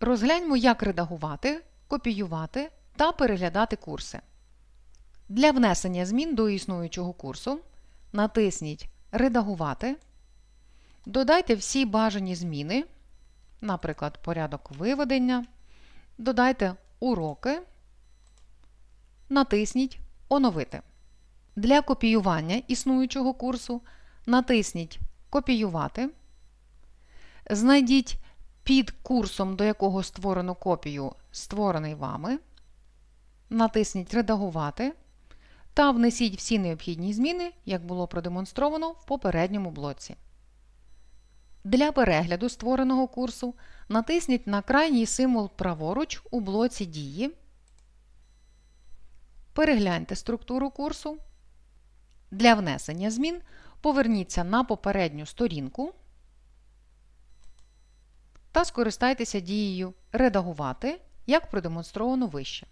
Розгляньмо, як редагувати, копіювати та переглядати курси. Для внесення змін до існуючого курсу натисніть Редагувати, додайте всі бажані зміни, наприклад, порядок виведення, додайте уроки, натисніть Оновити. Для копіювання існуючого курсу натисніть Копіювати. Знайдіть під курсом, до якого створено копію, створений вами. Натисніть Редагувати та внесіть всі необхідні зміни, як було продемонстровано в попередньому блоці. Для перегляду створеного курсу натисніть на крайній символ праворуч у блоці Дії. Перегляньте структуру курсу. Для внесення змін поверніться на попередню сторінку та скористайтеся дією Редагувати, як продемонстровано вище.